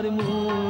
Sarmur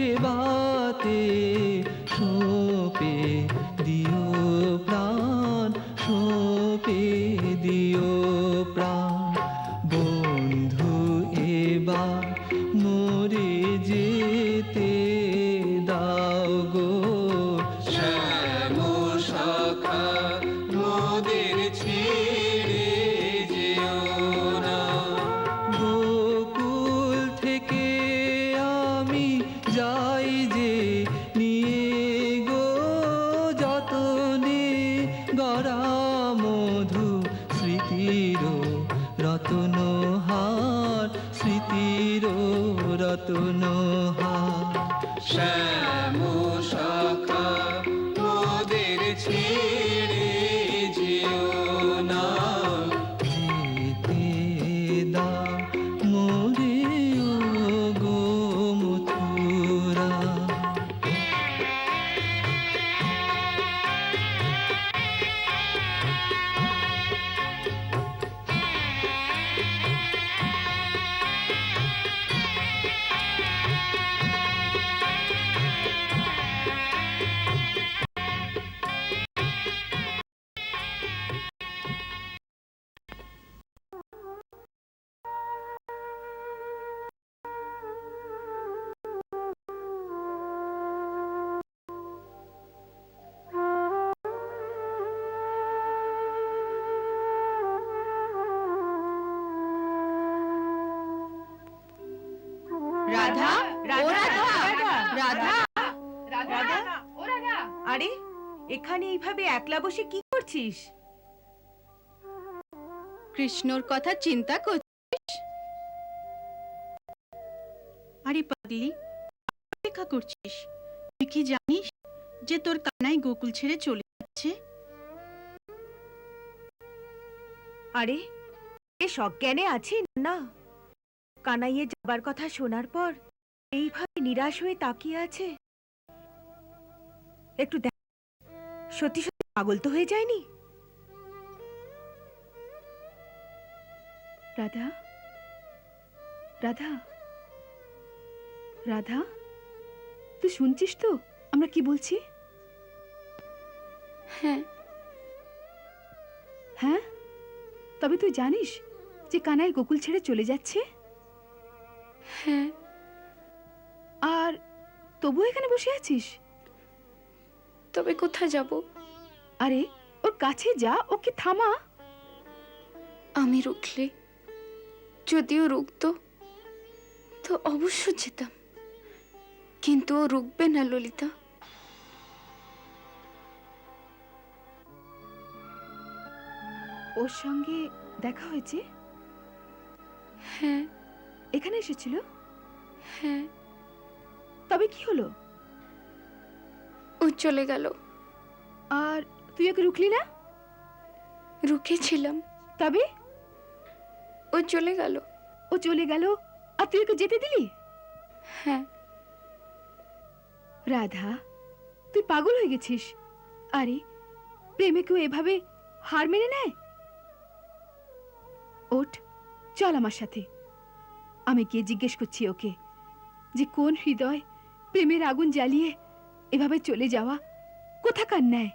সেবাতে সোপে দিও প্রাণ সোপে দিও প্রাণ। বন্ধু এবার মরে যেতে দাও। রাধা রাধা রাধা রাধা ও রাধা। আরে এখানে এইভাবে একলা বসে কি করছিস? কৃষ্ণর কথা চিন্তা করছিস? আরে পাগলি অপেক্ষা করছিস? তুই কি জানিস যে তোর কানাই গোকুল ছেড়ে চলে যাচ্ছে? আরে এ সজ্ঞানে আছে না? কানাইয়ে যাবার কথা শোনার পর এইভাবে নিরাশ হয়ে তাকিয়ে আছে। একটু দেখ সত্যি সত্যি পাগল তো হয়ে যায়নি? রাধা রাধা রাধা তুই শুনছিস তো? আমরা কি বলছি? হ্যাঁ। হ্যাঁ? তবে তুই জানিস যে কানাই গোকুল ছেড়ে চলে যাচ্ছে? হ্যাঁ। আর তবুও এখানে বসে আছিস? তবে কোথায় যাব? আরে ওর কাছে যা ওকে থামা। আমি রুখলে যদিও রুখতো তো অবশ্য যেতাম। কিন্তু ও রুখবে না ললিতা। ওর সঙ্গে দেখা হয়েছে? হ্যাঁ। এখানে এসেছিল? হ্যাঁ। তবে কি হলো? ও চলে গেল। আর তুই ওকে রুখলি না? রুখেছিলাম তবে? ও চলে গেল। ও চলে গেল। আর তুই ওকে যেতে দিলি? হ্যাঁ। রাধা তুই পাগল হয়ে গেছিস। আরে প্রেমে কেউ এভাবে হার মেনে নেয়? ওঠ চল আমার সাথে। আমি গিয়ে জিজ্ঞেস করছি ওকে যে কোন হৃদয় প্রেমের আগুন জ্বালিয়ে এভাবে চলে যাওয়া? কোথাকার নেয়